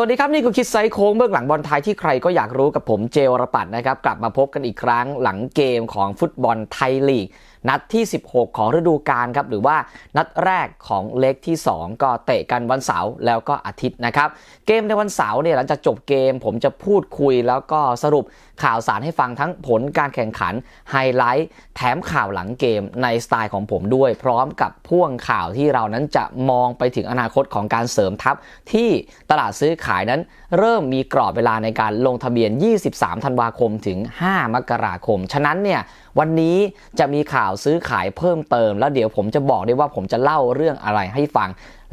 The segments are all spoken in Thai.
สวัสดีครับนี่คือคิดไซส์โค้งเบื้องหลังบอลไทยที่ใครก็อยากรู้กับผมเจวรปัตนะครับกลับมาพบกันอีกครั้งหลังเกมของฟุตบอลไทยลีก นัดที่ 16 ของฤดูกาลครับหรือว่านัดแรกของเล็กที่ 2 ก็เตะกันวันเสาร์แล้วก็อาทิตย์นะครับเกมในวันเสาร์เนี่ยหลังจากจบเกม ผมจะพูดคุยแล้วก็สรุปข่าวสารให้ฟังทั้งผลการแข่งขันไฮไลท์แถมข่าวหลังเกมในสไตล์ของผมด้วยพร้อมกับพ่วงข่าวที่เรานั้นจะมองไปถึงอนาคตของการเสริมทัพ ที่ตลาดซื้อขายนั้นเริ่มมีกรอบเวลาในการลงทะเบียน 23 ธันวาคมถึง 5 มกราคม ฉะนั้นเนี่ย วันนี้จะมีข่าวซื้อขายเพิ่มเติม แล้วเดี๋ยวผมจะบอกได้ว่าผมจะเล่าเรื่องอะไรให้ฟัง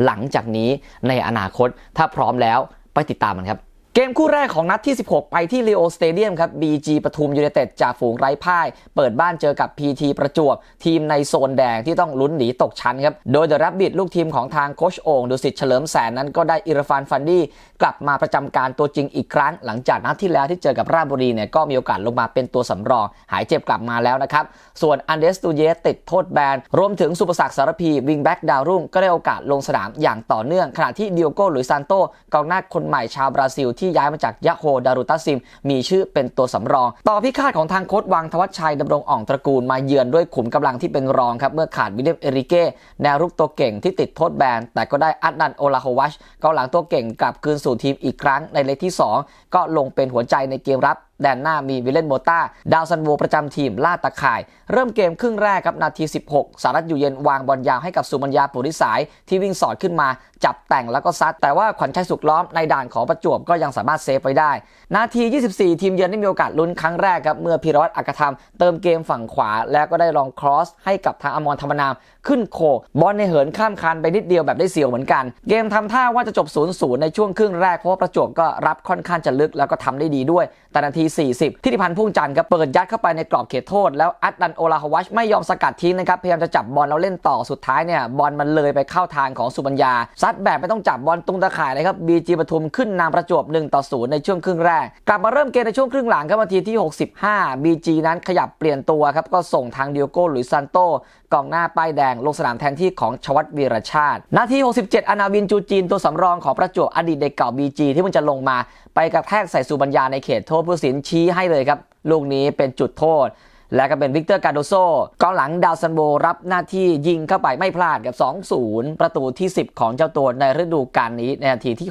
หลังจากนี้ในอนาคตถ้าพร้อมแล้วไปติดตามมันครับ เกมคู่แรกของนัดที่ 16 ไปที่ Leo Stadium ครับ BG ปทุมยูไนเต็ดจากฝูงไร้พ่าย เปิดบ้านเจอกับ PT ประจวบ ทีมในโซนแดงที่ต้องลุ้นหนีตกชั้นครับ โดยเดอะรับบิดลูกทีมของทางโคชโอ่งดุสิตเฉลิมแสนนั้นก็ได้อิรฟานฟันดี้กลับมาประจำการตัวจริงอีกครั้ง หลังจากนัดที่แล้วที่เจอกับราชบุรีเนี่ยก็มีโอกาสลงมาเป็นตัวสำรอง หายเจ็บกลับมาแล้วนะครับส่วนอันเดสตูเยสติดโทษแบนรวมถึงสุปศักดิ์สารพีวิงแบ็กดาวรุ่งก็ได้โอกาสลงสนามอย่างต่อเนื่องขณะที่ดิโอโกหลุยซานโตกองหน้าคนใหม่ชาวบราซิลที่ย้ายมาจากยะโฮดารุตัสซิม มีชื่อเป็นตัวสำรอง ต่อพิฆาตของทางโค้ชวังทวัชชัยดำรงอ่องตระกูลมาเยือนด้วยขุมกำลังที่เป็นรองครับ เมื่อขาดวิลเลียมเอริเก้แนวรุกตัวเก่งที่ติดโทษแบน แต่ก็ได้อัดนันโอลาโฮวัชกองหลังตัวเก่งกลับคืนสู่ทีมอีกครั้งในเลกที่ 2 ก็ลงเป็นหัวใจในเกมรับแดนหน้ามีวิลเลนโมต้า ดาวซันโวประจำทีมล่าตะข่าย เริ่มเกมครึ่งแรกครับนาที 16 สารัตอยู่เย็นวางบอลยาวให้กับสุมัญญาปุริสาย ที่วิ่งสอดขึ้นมาจับแต่งแล้วก็ซัด แต่ว่าขวัญชัยสุขล้อมในด่านของประจวบก็ยังสามารถเซฟไว้ได้ นาที 24 ทีมเยือนได้มีโอกาสลุ้นครั้งแรกครับเมื่อพิรวัตรอักธรรมเติมเกมฝั่งขวา แล้วก็ได้ลองครอสให้กับทางอมรธรรมนามขึ้นโคบอลในเหินข้ามคันไปนิดเดียวแบบได้เสียวเหมือนกัน เกมทำท่าว่าจะจบ0-0ในช่วงครึ่งแรกเพราะว่าประจวบก็รับค่อนข้างจะลึกแล้วก็ทำได้ดีด้วยแต่นาที40 ทิติพันธ์พุ่งจันทร์ครับเปิดยัดเข้าไปในกรอบเขตโทษ แล้วอัดดันโอลาฮวัชไม่ยอมสกัดทิ้งนะครับพยายามจะจับบอลแล้วเล่นต่อสุดท้ายเนี่ยบอลมันเลยไปเข้าทางของสุบัญญาซัดแบบไม่ต้องจับบอลตรงตะข่ายเลยครับบีจีปทุมขึ้นนำประจวบ1ต่อ0ในช่วงครึ่งแรก กลับมาเริ่มเกมในช่วงครึ่งหลังครับนาทีที่ 65 BG นั้นขยับเปลี่ยนตัวครับก็ส่งทางดิโอโก้หรือซันโตกองหน้าป้ายแดงลงสนามแทนที่ของชวัตวีรชาติ นาที 67 อนาวินจูจีนตัวสำรองของประจวบอดีตเด็กเก่า BG ที่มันจะลงมา ไปกระแทกใส่สุบัญญาในเขตโทษผู้สินชี้ให้เลยครับ ลูกนี้เป็นจุดโทษ และก็เป็นวิกเตอร์กาโดโซกองหลังดาวซันโบรับหน้าที่ยิงเข้าไปไม่พลาดกับ 2-0 ประตูที่ 10 ของเจ้าตัวในฤดูกาลนี้ในนาทีที่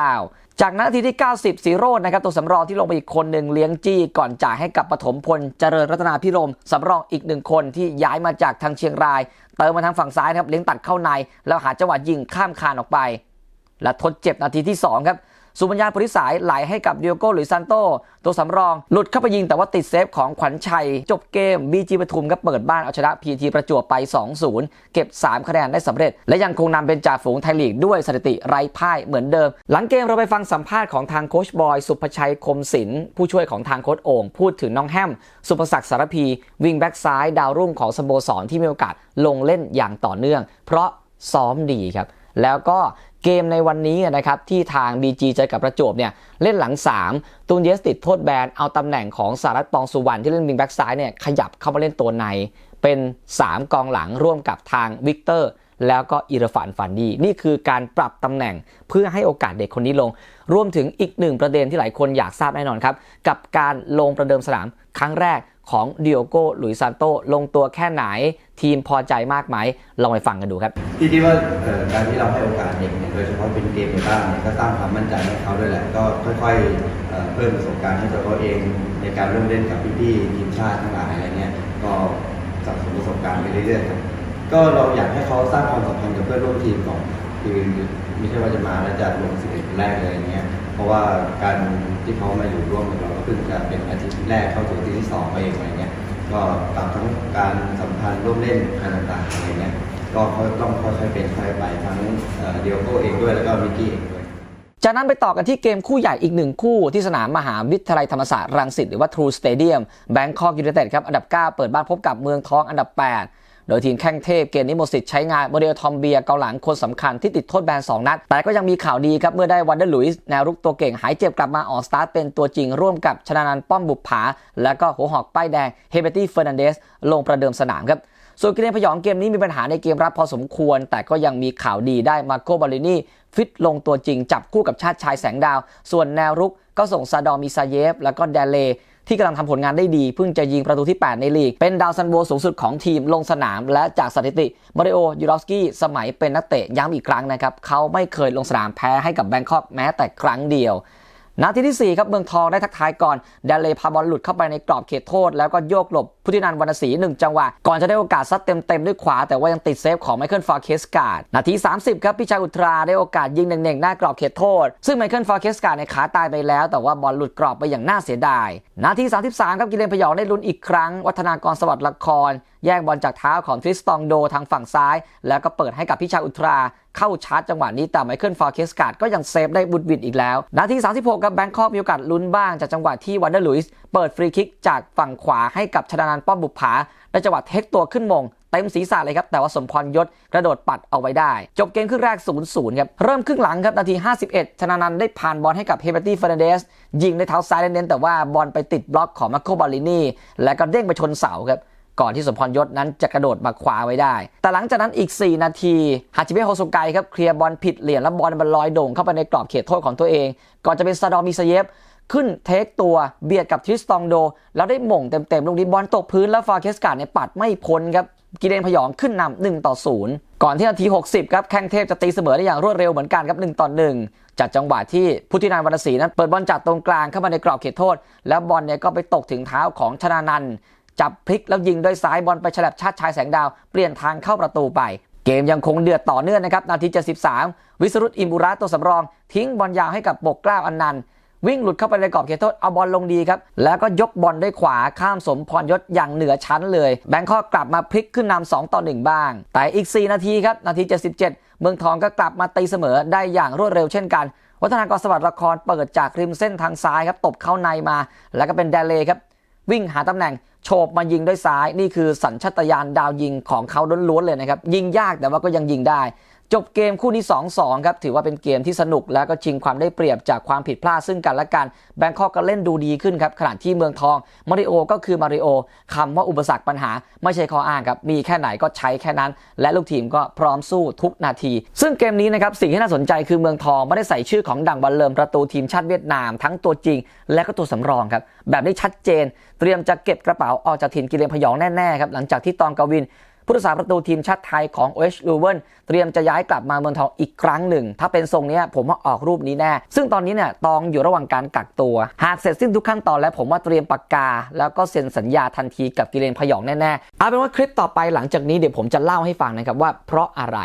69 จากนาทีที่ 90สีโรดนะครับตัวสำรองที่ลงไปอีกคนหนึ่งเลี้ยงจี้ก่อนจ่ายให้กับปฐมพลเจริญรัตนาพิรมสำรองอีกหนึ่งคนที่ย้ายมาจากทางเชียงราย เติมมาทางฝั่งซ้ายนะครับเลี้ยงตัดเข้าใน แล้วหาจังหวะยิงข้ามคานออกไป และทดเจ็บนาทีที่2ครับ สุบัญญาปริสายไหลให้กับเดิโอโก้หรือซันโตตัวสำรอง หลุดเข้าไปยิงแต่ว่าติดเซฟของขวัญชัย จบเกมบีจีปทุมก็เปิดบ้านเอาชนะพีทีประจวบไป 2-0 เก็บ 3 คะแนนได้สำเร็จ และยังคงนำเป็นจ่าฝูงไทยลีกด้วยสถิติไร้พ่ายเหมือนเดิม หลังเกมเราไปฟังสัมภาษณ์ของทางโคชบอย สุภชัยคมศิลป์ผู้ช่วยของทางโคชโอ่งพูดถึงน้องแฮม สุภศักดิ์สารพี วิงแบ็กซ้ายดาวรุ่งของสโมสรที่มีโอกาสลงเล่นอย่างต่อเนื่อง เพราะซ้อมดีครับแล้วก็ เกมในวันนี้นะครับที่ทาง BG เจอกับประจวบเนี่ยเล่นหลัง 3 ตูนเยสติดโทษแบนเอาตำแหน่งของสารัตปองสุวรรณที่เล่นวิงแบ็กซ้ายเนี่ยขยับเข้ามาเล่นตัวใน เป็น 3 กองหลังร่วมกับทางวิกเตอร์แล้วก็อิรฟานฟันดีนี่คือการปรับตำแหน่งเพื่อให้โอกาสเด็กคนนี้ลง รวมถึงอีกหนึ่งประเด็นที่หลายคนอยากทราบแน่นอนครับ กับการลงประเดิมสนามครั้งแรก ของดิโอโก้หลุยซานโตลงตัวแค่ไหน ทีมพอใจมากไหมลองไปฟังกันดูครับพี่คิดว่าการที่เราให้โอกาสเด็กเนี่ยโดยเฉพาะเป็นเกมในบ้านเนี่ยก็สร้างความมั่นใจให้เขาด้วยแหละก็ค่อยๆเพิ่มประสบการณ์ให้ตัวเขาเองในการเริ่มเล่นกับพี่ๆทีมชาติทั้งหลายอะไรเงี้ยก็สะสมประสบการณ์ไปเรื่อยๆครับก็เราอยากให้เขาสร้างความสัมพันธ์กับเพื่อนร่วมทีมก่อนคือไม่ใช่ว่าจะมาแล้วจะลงสิบเอ็ดแรกเลยอย่างเงี้ย เพราะว่าการที่เขามาอยู่ร่วมกับเราก็เพิ่งจะเป็นอาทิตย์แรกเข้าสู่อาทิตย์ที่สองไปเองอะไรเงี้ยก็ปรับทั้งการสัมพันธ์ร่วมเล่นอะไรต่างๆอะไรเงี้ยก็เขาต้องค่อยๆเป็นค่อยไปทั้งเดียโก้เองด้วยแล้วก็มิกกี้เองด้วยจากนั้นไปต่อกันที่เกมคู่ใหญ่อีกหนึ่งคู่ที่สนามมหาวิทยาลัยธรรมศาสตร์รังสิตหรือว่า True Stadium Bangkok United ครับอันดับ 9 เปิดบ้านพบกับเมืองทองอันดับ 8 โดยทีมแข้งเทพเกมนี้หมสิทธิ์ใช้งานโมเดลทอมเบียเกาหลังคนสำคัญที่ติดโทษแบน 2 นัด แต่ก็ยังมีข่าวดีครับ เมื่อได้วันเดอร์ลุยส์แนวรุกตัวเก่งหายเจ็บกลับมาออกสตาร์ทเป็นตัวจริงร่วมกับชนานันท์ป้อมบุปผา และก็หัวหอกป้ายแดงเฮเบตี้เฟอร์นันเดสลงประเดิมสนามครับส่วนกิเลนพยองเกมนี้มีปัญหาในเกมรับพอสมควร แต่ก็ยังมีข่าวดีได้มาโกบาลินีฟิตลงตัวจริงจับคู่กับชาติชายแสงดาว ส่วนแนวรุกก็ส่งซาดอมิซาเยฟ แล้วก็เดเล ที่กำลังทำผลงานได้ดี เพิ่งจะยิงประตูที่ 8 ในลีก เป็นดาวซันโวสูงสุดของทีมลงสนาม และจากสถิติมาริโอยูรอฟสกี้สมัยเป็นนักเตะย้ำอีกครั้งนะครับเขาไม่เคยลงสนามแพ้ให้กับแบงคอกแม้แต่ครั้งเดียว นาทีที่ 4 ครับเมืองทองได้ทักทายก่อนเดเลพาบอลหลุดเข้าไปในกรอบเขตโทษ แล้วก็โยกหลบพุทธินันวรรณศรีหนึ่งจังหวะ ก่อนจะได้โอกาสซัดเต็มๆด้วยขวา แต่ว่ายังติดเซฟของไมเคิลฟาเคสการ์ดนาที 30 ครับพิชัยอุตราได้โอกาสยิงเน่งๆหน้ากรอบเขตโทษ ซึ่งไมเคิลฟาเคสการ์ดในขาตายไปแล้ว แต่ว่าบอลหลุดกรอบไปอย่างน่าเสียดาย นาที 33 ครับกิเลนพยองได้ลุ้นอีกครั้ง วัฒนากรสวัสดิ์ละคร แย่งบอลจากเท้าของทริสตองโดทางฝั่งซ้าย แล้วก็เปิดให้กับพิชัยอุตรา เข้าชาร์จจังหวะนี้แต่ไมเคิลฟาเคสการ์ดก็ยังเซฟได้บุดวิดอีกแล้ว นาที 36 กับแบงคอกมีโอกาสลุ้นบ้างจากจังหวะที่วันเดอร์ลุยส์เปิดฟรีคิกจากฝั่งขวาให้กับชนานันท์ป้อมบุปผาในจังหวะเทคตัวขึ้นมงเต็มศีรษะเลยครับ แต่ว่าสมพรยศกระโดดปัดเอาไว้ได้ จบเกมครึ่งแรก 0-0 ครับ เริ่มครึ่งหลังครับ นาที 51 ชนานันท์ได้ผ่านบอลให้กับเฮเบอร์ตี้เฟรนเดส ยิงด้วยเท้าซ้ายเน้นๆแต่ว่าบอลไปติดบล็อกของมาโคบาลินีและก็เด้งไปชนเสาครับ ก่อนที่สมพรยศนั้นจะกระโดดมาคว้าไว้ได้ แต่หลังจากนั้นอีก 4 นาทีฮาจิเบะโฮโซไกครับเคลียร์บอลผิดเหลี่ยมแล้วบอลมันลอยโด่งเข้าไปในกรอบเขตโทษของตัวเอง ก่อนจะเป็นซาดอมิซเยฟขึ้นเทคตัวเบียดกับทริสตองโด แล้วได้หม่งเต็มๆ ลูกนี้บอลตกพื้นแล้วฟาเคสการ์ดเนี่ยปัดไม่พ้นครับกิเลนพยองขึ้นนำ1ต่อ 0 ก่อนที่นาที 60 ครับ แข้งเทพจะตีเสมอได้อย่างรวดเร็วเหมือนกันครับ1ต่อ 1 จากจังหวะที่พุทธินันวรรณศรีนั้นเปิดบอลจากตรงกลางเข้ามาในกรอบเขตโทษ แล้วบอลเนี่ยก็ไปตกถึงเท้าของชนานันท์ จับพลิกแล้วยิงด้วยซ้ายบอลไปฉลับชาติชายแสงดาวเปลี่ยนทางเข้าประตูไป เกมยังคงเดือดต่อเนื่องนะครับนาที 73 วิสรุตอิมบุระตัวสำรอง ทิ้งบอลยาวให้กับปกกล้าอันนันวิ่งหลุดเข้าไปในกรอบเขตโทษเอาบอลลงดีครับ แล้วก็ยกบอลด้วยขวาข้ามสมพรยศอย่างเหนือชั้นเลย แบงคอกกลับมาพลิกขึ้นนำ2ต่อ 1 บ้าง แต่อีก 4 นาทีครับ นาที 77 เมืองทองก็กลับมาตีเสมอได้อย่างรวดเร็วเช่นกัน วัฒนากรสวัสดิ์ละครเปิดจากริมเส้นทางซ้ายครับตบเข้าในมา แล้วก็เป็นเดเลครับ วิ่งหาตำแหน่งโฉบมายิงด้วยซ้ายนี่คือสัญชาตญาณดาวยิงของเขาล้วนๆเลยนะครับยิงยากแต่ว่าก็ยังยิงได้ จบเกมคู่นี้ 2-2 ครับถือว่าเป็นเกมที่สนุกแล้วก็ชิงความได้เปรียบจากความผิดพลาดซึ่งกันและกันแบงคอกก็เล่นดูดีขึ้นครับขณะที่เมืองทองมาริโอก็คือมาริโอคำว่าอุปสรรคปัญหา ไม่ใช่ข้ออ้างครับมีแค่ไหนก็ใช้แค่นั้น และลูกทีมก็พร้อมสู้ทุกนาที ซึ่งเกมนี้นะครับสิ่งที่น่าสนใจคือเมืองทองไม่ได้ใส่ชื่อของดังบัลเลิมประตูทีมชาติเวียดนาม ทั้งตัวจริง และก็ตัวสำรองครับแบบนี้ชัดเจน เตรียมจะเก็บกระเป๋าออกจากถิ่นกิเลนพยองแน่ๆครับหลังจากที่ตองกวิน ผู้รักษาประตูทีมชาติไทยของโอเอชลูเวนเตรียมจะย้ายกลับมาเมืองทองอีกครั้งหนึ่ง ถ้าเป็นทรงนี้ผมว่าออกรูปนี้แน่ ซึ่งตอนนี้เนี่ยตองอยู่ระหว่างการกักตัว หากเสร็จสิ้นทุกขั้นตอนแล้วผมว่าเตรียมปากกา แล้วก็เซ็นสัญญาทันทีกับกิเลนพยองแน่ๆเอาเป็นว่าคลิปต่อไปหลังจากนี้เดี๋ยวผมจะเล่าให้ฟังนะครับว่าเพราะอะไร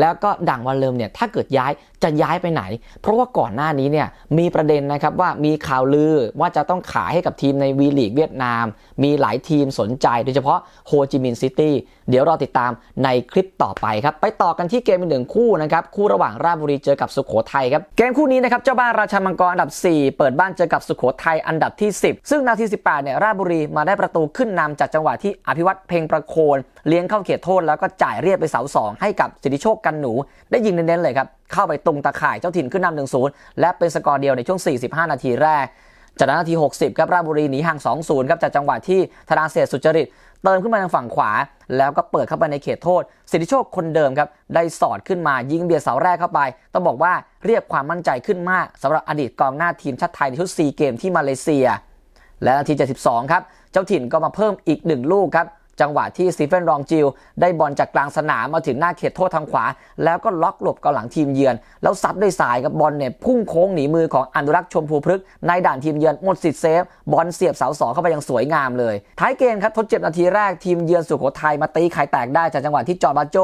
แล้วก็ดังวันเริ่มเนี่ยถ้าเกิดย้ายจะย้ายไปไหน เพราะว่าก่อนหน้านี้เนี่ยมีประเด็นนะครับว่ามีข่าวลือว่าจะต้องขายให้กับทีมในวีลีกเวียดนาม มีหลายทีมสนใจโดยเฉพาะโฮจิมินห์ซิตี้เดี๋ยวรอติดตามในคลิปต่อไปครับ ไปต่อกันที่เกมอีกหนึ่งคู่นะครับคู่ระหว่างราชบุรีเจอกับสุโขทัยครับเกมคู่นี้นะครับเจ้าบ้านราชามังกรอันดับ 4 เปิดบ้านเจอกับสุโขทัยอันดับที่ 10 ซึ่งนาที 18เนี่ยราชบุรีมาได้ประตูขึ้นนำจากจังหวะที่อภิวัตเพ็งประโคน เลี้ยงเข้าเขตโทษแล้วก็จ่ายเรียบไปเสาสองให้กับสิทธิโชคกันหนู ได้ยิงเน้นๆเลยครับ เข้าไปตรงตะข่ายเจ้าถิ่นขึ้นนำหนึ่งศูนย์และเป็นสกอร์เดียวในช่วง 45 นาทีแรก จากนั้นนาที 60 ครับราชบุรีหนีห่าง 2-0 ครับจากจังหวะที่ธนาเศษสุจริตเติมขึ้นมาทางฝั่งขวา แล้วก็เปิดเข้าไปในเขตโทษ สิทธิโชคคนเดิมครับ ได้สอดขึ้นมายิงเบียดเสาแรกเข้าไป ต้องบอกว่าเรียกความมั่นใจขึ้นมากสำหรับอดีตกองหน้าทีมชาติไทยในชุด4เกมที่มาเลเซีย และนาที 72 ครับ เจ้าถิ่นก็มาเพิ่มอีกหนึ่งลูกครับ จังหวะที่สตีเฟนรองจิลได้บอลจากกลางสนามมาถึงหน้าเขตโทษทางขวา แล้วก็ล็อกหลบกองหลังทีมเยือน แล้วซัดด้วยสายกับบอลเนี่ยพุ่งโค้งหนีมือของอนุรักษ์ชมพูพฤกษ์ในด่านทีมเยือนหมดสิทธิ์เซฟ บอลเสียบเสาสองเข้าไปอย่างสวยงามเลย ท้ายเกมครับทดเจ็บนาทีแรกทีมเยือนสุโขทัยมาตีไข่แตกได้จากจังหวะที่จอร์บาโจ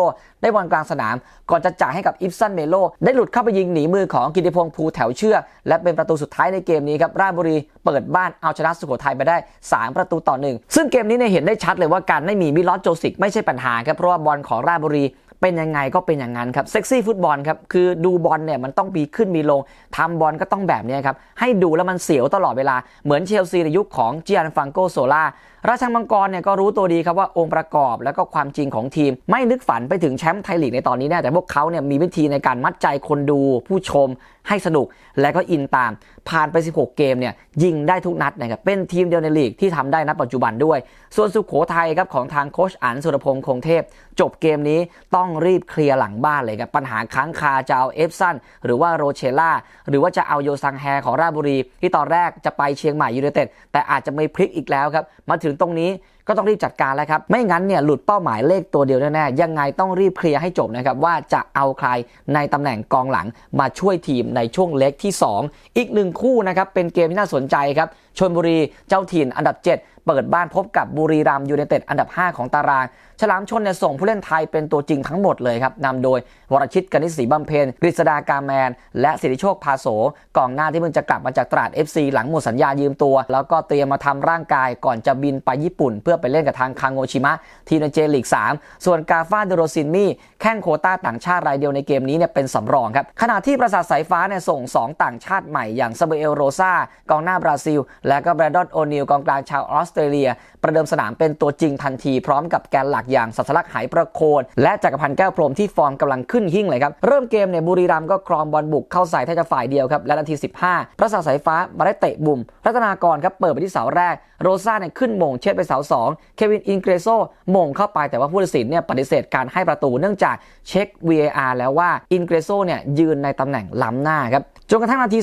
ได้บอลกลางสนาม ก่อนจะจ่ายให้กับอิฟซันเมโลได้หลุดเข้าไปยิงหนีมือของกิติพงษ์ภูแถวเชือกและเป็นประตูสุดท้ายในเกมนี้ครับราชบุรีเปิดบ้านเอาชนะสุโขทัยไปได้ 3 ประตูต่อหนึ่งซึ่งเกมนี้เนี่ยเห็นได้ชัดเลยว่าการไม่มีมิลอสโจสิกไม่ใช่ปัญหาครับเพราะว่าบอลของราชบุรีเป็นยังไงก็เป็นอย่างนั้นครับเซ็กซี่ฟุตบอลครับคือดูบอลเนี่ยมันต้องมีขึ้นมีลงทำบอลก็ต้องแบบนี้ครับให้ดูแล้วมันเสียวตลอดเวลาเหมือนเชลซีในยุคของเจียนฟังโกโซล่าราชมังกรเนี่ยก็รู้ตัวดีครับว่าองค์ประกอบแล้วก็ความจริงของทีม ไม่นึกฝันไปถึงแชมป์ไทยลีกในตอนนี้แน่แต่พวกเขาเนี่ยมีวิธีในการมัดใจคนดูผู้ชมให้สนุกและก็อินตาม ผ่านไป 16 เกมเนี่ยยิงได้ทุกนัดนะครับเป็นทีมเดียวในลีกที่ทำได้ณปัจจุบันด้วย ส่วนสุขโขทัยครับของทางโคชอันสุรพงษ์คงเทพ จบเกมนี้ต้องรีบเคลียร์หลังบ้านเลยครับปัญหาค้างคาจะเอาเอฟซันหรือว่าโรเชล่าหรือว่าจะเอาโยซังแฮของราชบุรี ที่ตอนแรกจะไปเชียงใหม่ยูไนเต็ดแต่อาจจะไม่พลิกอีกแล้วครับมาถึงึงตรงนี้ก็ต้องรีบจัดการแล้วครับ ไม่งั้นเนี่ยหลุดเป้าหมายเลขตัวเดียวแน่ๆยังไงต้องรีบเคลียร์ให้จบนะครับ ว่าจะเอาใครในตำแหน่งกองหลังมาช่วยทีมในช่วงเล็กที่ 2 อีกหนึ่งคู่นะครับเป็นเกมที่น่าสนใจครับชนบุรีเจ้าถิ่นอันดับ 7 เปิดบ้านพบกับบุรีรัมยูไนเต็ดอันดับ 5 ของตาราง ฉลามชนเนี่ยส่งผู้เล่นไทยเป็นตัวจริงทั้งหมดเลยครับนำโดยวรชิตกนิษฐ์สีบำเพ็ญกฤษดากาแมน และสิริโชคพาโสกองหน้าที่เพิ่งจะกลับมาจากตราด FC หลังหมดสัญญายืมตัว แล้วก็เตรียมมาทำร่างกายก่อนจะบินไปญี่ปุ่น เพื่อไปเล่นกับทางคังโงชิมะ ทีมในเจลีก 3 ส่วนกาฟาเดโรซินมี่แข้งโคต้าต่างชาติรายเดียวในเกมนี้เนี่ยเป็นสำรองครับขณะที่ประสาทสายฟ้าเนี่ยส่ง 2 ต่างชาติใหม่อย่างซาเบเอลโรซากองหน้าบราซิล และก็แบรดอนโอนิลกองกลางชาวออสเตรเลีย ประเดิมสนามเป็นตัวจริงทันทีพร้อมกับแกนหลักอย่างสัสลักไหประโคนและจักรพันธ์แก้วพรมที่ฟอร์มกำลังขึ้นหิ่งเลยครับ เริ่มเกมเนี่ยบุรีรัมย์ก็ครองบอลบุกเข้าใส่แทบจะฝ่ายเดียวครับ และนาที 15 ประสาทสายฟ้ามาได้เตะบุ่ม รัตนากรครับเปิดไปที่เสาแรก โรซ่าเนี่ยขึ้นมงเช็ดไปเสาสองเควินอินเกรโซมงเข้าไปแต่ว่าผู้ตัดสินเนี่ยปฏิเสธการให้ประตูเนื่องจากเช็ค VAR แล้วว่าอินเกรโซเนี่ยยืนในตำแหน่งล้ำหน้าครับ จนกระทั่งนาที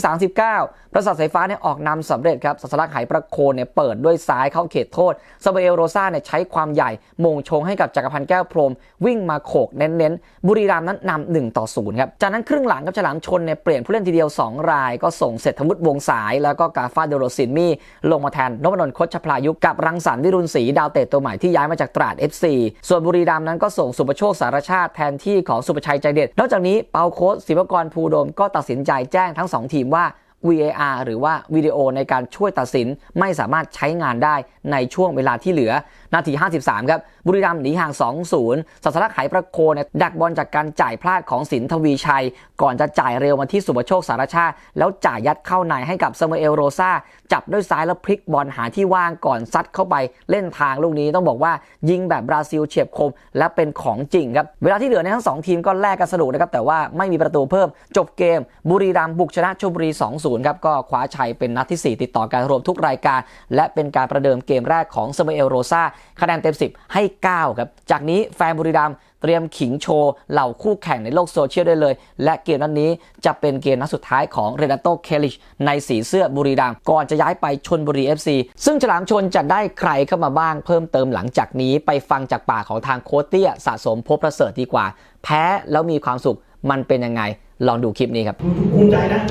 39 ประสาทสายฟ้าเนี่ยออกนำสำเร็จครับสัสลักไหประโคนเนี่ยเปิดด้วยซ้ายเข้าเขตโทษซาเบเอลโรซ่าเนี่ยใช้ความใหญ่มงชงให้กับจักรพันธ์แก้วพรม วิ่งมาโขกเน้นๆ บุรีรัมย์นั้นนำ1ต่อ0ครับ จากนั้นครึ่งหลังครับฉลามชนเนี่ยเปลี่ยนผู้เล่นทีเดียว 2 ราย ก็ส่งเสร็จธวุฒิวงสาย แล้วก็กาฟาเดโรซินมี่ลงมาแทนนพดลโคชพลายุกับรังสรรค์วิรุณศรีดาวเตะตัวใหม่ที่ย้ายมาจากตราด FC ส่วนบุรีรัมย์นั้นก็ส่งสุประโชคสารชาติแทนที่ของสุประชัยใจเด็ดนอกจากนี้เปาโค้ชศิวกรภูดมก็ตัดสินใจแจ้งทั้งสองทีมว่า VAR หรือว่าวิดีโอในการช่วยตัดสินไม่สามารถใช้งานได้ในช่วงเวลาที่เหลือนาที 53 ครับ บุรีรัมย์หนีห่าง 2-0สัสลักไหประโคนเนี่ยดักบอลจากการจ่ายพลาดของสินทวีชัย ก่อนจะจ่ายเร็วมาที่สุประโชคสารชาติ แล้วจ่ายยัดเข้าในให้กับซามูเอลโรซาจับด้วยซ้ายแล้วพลิกบอลหาที่ว่างก่อนซัดเข้าไปเล่นทางลูกนี้ต้องบอกว่ายิงแบบบราซิลเฉียบคม และเป็นของจริงครับเวลาที่เหลือในทั้งสองทีมก็แลกกันสนุกนะครับแต่ว่าไม่มีประตูเพิ่ม จบเกม บุรีรัมย์บุกชนะชลบุรี 2-0ครับก็คว้าชัยเป็นนัดที่ 4 ติดต่อกันรวมทุกรายการ และเป็นการประเดิมเกมแรกของซามูเอลโรซาคะแนนเต็ม 10 ให้9 ครับ จากนี้แฟนบุรีรัมเตรียมขิงโชว์เหล่าคู่แข่งในโลกโซเชียลได้เลย และเกมนัดนี้จะเป็นเกมนัดสุดท้ายของเรนาโตเคลิชในสีเสื้อบุรีรัมก่อนจะย้ายไปชนบุรี FC ซึ่งฉลามชนจะได้ใครเข้ามาบ้างเพิ่มเติมหลังจากนี้ไปฟังจากปากของทางโคเตี้ยสะสมพบประเสริฐดีกว่า แพ้แล้วมีความสุขมันเป็นยังไงลองดูคลิปนี้ครับภูมิใจนะ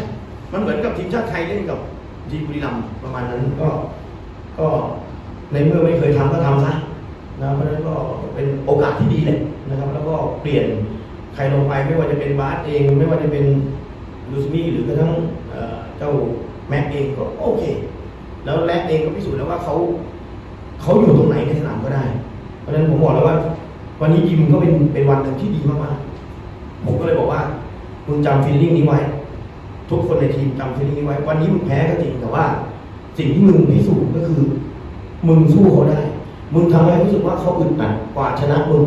มันเหมือนกับทีมชาติไทยเล่นกับทีมบุรีรัมประมาณนั้นก็ก็ในเมื่อไม่เคยทำก็ทำซะ นะเพราะฉะนั้นก็เป็นโอกาสที่ดีแหละนะครับ แล้วก็เปลี่ยนใครลงไปไม่ว่าจะเป็นบาสเอง ไม่ว่าจะเป็นลูซมี่หรือกระทั่งเจ้าแม็กเองก็โอเค แล้วแลกเองก็พิสูจน์แล้วว่าเขาเขาอยู่ตรงไหนในสนามก็ได้ เพราะฉะนั้นผมบอกแล้วว่า วันนี้ยิมก็เป็นเป็นวันหนึ่งที่ดีมากๆผมก็เลยบอกว่ามึงจำฟีลลิ่งนี้ไว้ ทุกคนในทีมจำฟีลลิ่งนี้ไว้ วันนี้มึงแพ้ก็จริงแต่ว่า สิ่งที่มึงพิสูจน์ก็คือ มึงสู้เขาได้ มึงทำให้รู้สึกว่าเขาอึดอัดกว่าชนะมึง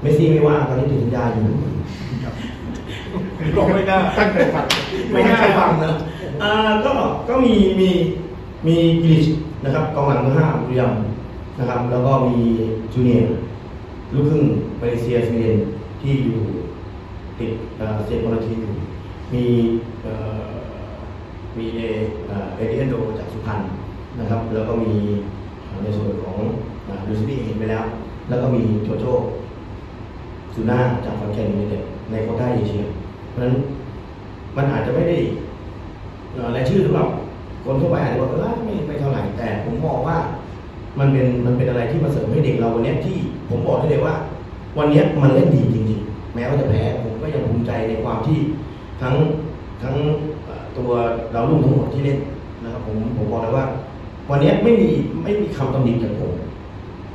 เมสซี่ไม่ว่าตอนนี้ติดสัญญาอยู่ก็ไม่น่าตั้งใจฟังไม่น่าฟังนะอ่าก็ก็มีมีมีกริชนะครับกองหลังมือห้าบุรีรัมย์นะครับ แล้วก็มีจูเนียร์ลูกครึ่งมาเลเซียสวีเดนที่อยู่ติดเอ่อเซนโคลาทีอยู่มีเอ่อมีเอเอ่อเอเดียนโดจากสุพรรณนะครับ แล้วก็มีในส่วนของ ลูซิบี้เห็นไปแล้ว แล้วก็มีโจโจ้ซูน่าจากฟอนแคนยูไนเต็ดในโควต้าเอเชียเพราะฉะนั้นมันอาจจะไม่ได้อ่อรายชื่อสำหรับคนทั่วไปอาจจะบอกเออไม่ไม่เท่าไหร่แต่ผมมองว่ามันเป็นมันเป็นอะไรที่มาเสริมให้เด็กเราวันนี้ที่ผมบอกได้เลยว่า วันนี้มันเล่นดีจริงๆ แม้ว่าจะแพ้ผมก็ยังภูมิใจในความที่ทั้งทั้งตัวเราลุ่มทั้งหมดที่เล่นนะครับผมผมบอกเลยว่า วันนี้ไม่มีไม่มีคำตำหนิจากผม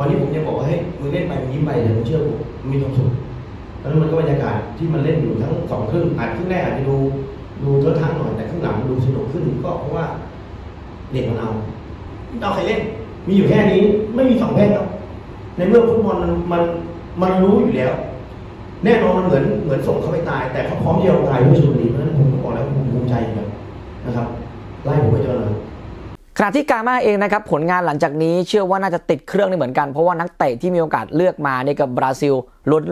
วันนี้ผมยังบอกว่าให้ยมึงเล่นไปมึงยิ้มไปเดี๋ยวมึงเชื่อผมมึงมีความสุขเพราะฉะนั้นมันก็บรรยากาศที่มันเล่นอยู่ทั้งสองครึ่งอาจครึ่งแรกอาจจะดูดูเท่าทางหน่อยแต่ครึ่งหลังดูสนุกขึ้นก็เพราะว่าเด็กมันเอาเอาใครเล่น มีอยู่แค่นี้ไม่มีสองแพทย์หรอกในเมื่อฟุตบอลมันมันมันรู้อยู่แล้ว แน่นอนมันเหมือนเหมือนส่งเขาไปตาย แต่เขาพร้อมที่จะตายเพื่อชลบุรีเพราะฉะนั้นผมบอกแล้วผมภูมิใจอยู่แล้วนะครับไล่ผมไปจนเลย ณะที่กามาเองนะครับผลงานหลังจากนี้เชื่อว่าน่าจะติดเครื่องได้เหมือนกัน เพราะว่านักเตะที่มีโอกาสเลือกมาเนี่ยกับบราซิล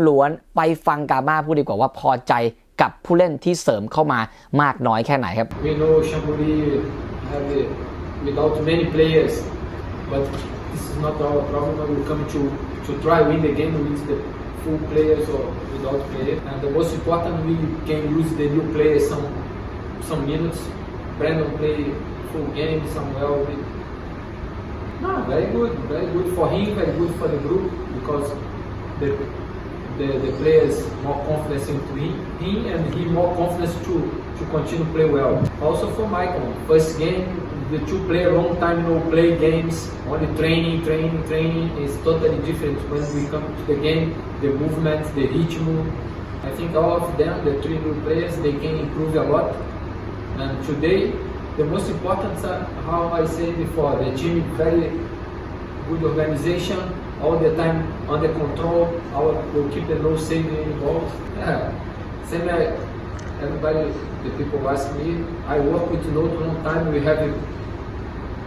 ล้วนๆไปฟังกามาพูดดีกว่าว่าพอใจกับผู้เล่นที่เสริมเข้ามามากน้อยแค่ไหนครับ We know Chamburi have uh, without many players, but this is not our problem. We come to to try win the game with the full players or without players. And the most important, we can use the new players some some minutes. Brandon play full game, Samuel. We, no, very good, very good for him, very good for the group because the the, the players more confidence into him, him and he more confidence to to continue play well. Also for Michael, first game the two play a long time no play games, only training, training, training is totally different when we come to the game, the movement, the rhythm. I think all of them, the three new players, they can improve a lot. And today, the most important, how I said before, the team very good organization, all the time under control, our goalkeeper no saving any balls. Yeah. Same everybody, the people ask me, I work with Note long time, we have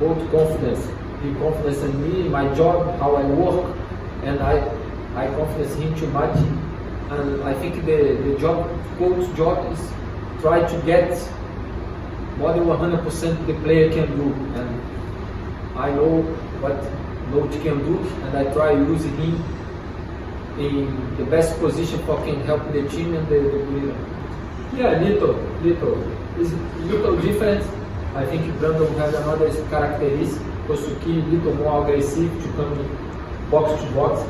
both confidence, he confidence in me, my job, how I work, and I, I confidence him too much. And I think the, the job, coach job is try to get more than 100% the player can do. And I know what Note can do, and I try using him in the best position for can help the team and the, the player. Yeah, little, little. It's little different. I think Brandon has another characteristic. Kosuki little more aggressive to come box to box.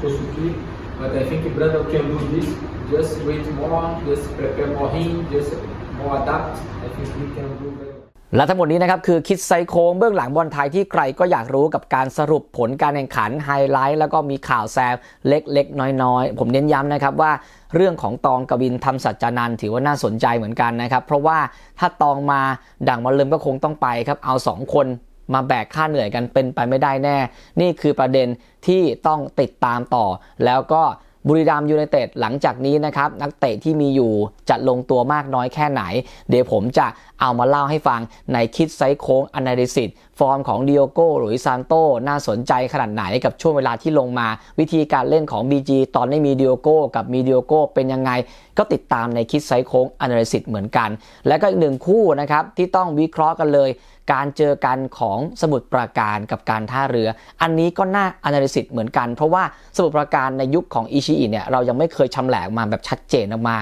Kosuki, but I think Brandon can do this. Just wait more, just prepare more him, just more adapt. I think he can do very well. และทั้งหมดนี้นะครับคือคิดไซโค้งเบื้องหลังบอลไทยที่ใครก็อยากรู้กับการสรุปผลการแข่งขันไฮไลท์แล้วก็มีข่าวแซมเล็กๆ น้อยๆ ผมเน้นย้ำนะครับว่าเรื่องของตองกวินทำสัจจานันถือว่าน่าสนใจเหมือนกันนะครับ เพราะว่าถ้าตองมาดังมาลืมก็คงต้องไปครับเอาสองคนมาแบกค่าเหนื่อยกันเป็นไปไม่ได้แน่ นี่คือประเด็นที่ต้องติดตามต่อ แล้วก็ บุรีรัมย์ยูไนเต็ดหลังจากนี้นะครับนักเตะที่มีอยู่จะลงตัวมากน้อยแค่ไหน เดี๋ยวผมจะเอามาเล่าให้ฟังในคิดไซโค้งอนาลิซิสฟอร์มของดิโอโก้หรือซานโตน่าสนใจขนาดไหนกับช่วงเวลาที่ลงมา วิธีการเล่นของ BG ตอนไม่มีดิโอโก้กับมีดิโอโก้เป็นยังไง ก็ติดตามในคิดไซโค้งอนาลิซิสเหมือนกัน และก็อีกหนึ่งคู่นะครับที่ต้องวิเคราะห์กันเลย การเจอกันของสมุทรปราการกับการท่าเรือ อันนี้ก็น่า analysis เหมือนกัน เพราะว่าสมุทรปราการในยุคของอิชิอิเนี่ยเรายังไม่เคยชำแหละออกมาแบบชัดเจนออกมา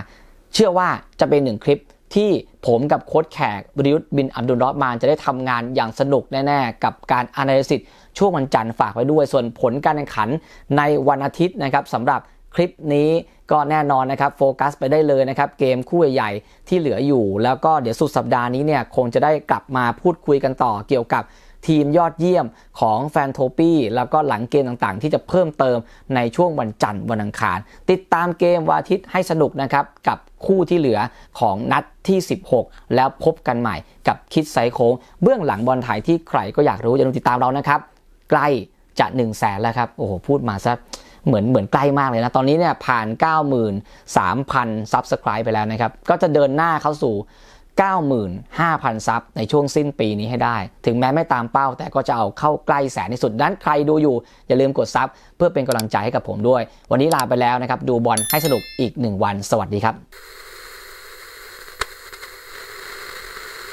เชื่อว่าจะเป็นหนึ่งคลิปที่ผมกับโค้ชแขกบริยุทธ์บินอับดุลรอฮ์มานจะได้ทำงานอย่างสนุกแน่ๆ กับการ analysis ช่วงวันจันทร์ฝากไว้ด้วย ส่วนผลการแข่งขันในวันอาทิตย์นะครับสำหรับคลิปนี้ ก็แน่นอนนะครับโฟกัสไปได้เลยนะครับเกมคู่ใหญ่ที่เหลืออยู่ แล้วก็เดี๋ยวสุดสัปดาห์นี้เนี่ยคงจะได้กลับมาพูดคุยกันต่อเกี่ยวกับทีมยอดเยี่ยมของแฟนโทปี้แล้วก็หลังเกมต่างๆ ที่จะเพิ่มเติมในช่วงวันจันทร์วันอังคาร ติดตามเกมวันอาทิตย์ให้สนุกนะครับ กับคู่ที่เหลือของนัดที่ 16 แล้วพบกันใหม่กับคิดไซโค้งเบื้องหลังบอลไทยที่ใครก็อยากรู้อย่าลืมติดตามเรานะครับ ใกล้จะ1 0 0 0 0แสนแล้วครับ โอ้โห พูดมาซะ เหมือนเหมือนใกล้มากเลยนะ ตอนนี้เนี่ยผ่าน 93,000 ซับสไครป์ไปแล้วนะครับ ก็จะเดินหน้าเข้าสู่ 95,000 ซับในช่วงสิ้นปีนี้ให้ได้ ถึงแม้ไม่ตามเป้า แต่ก็จะเอาเข้าใกล้แสนที่สุดดังนั้นใครดูอยู่ อย่าลืมกดซับเพื่อเป็นกำลังใจให้กับผมด้วย วันนี้ลาไปแล้วนะครับ ดูบอลให้สนุกอีก 1 วัน สวัสดีครับ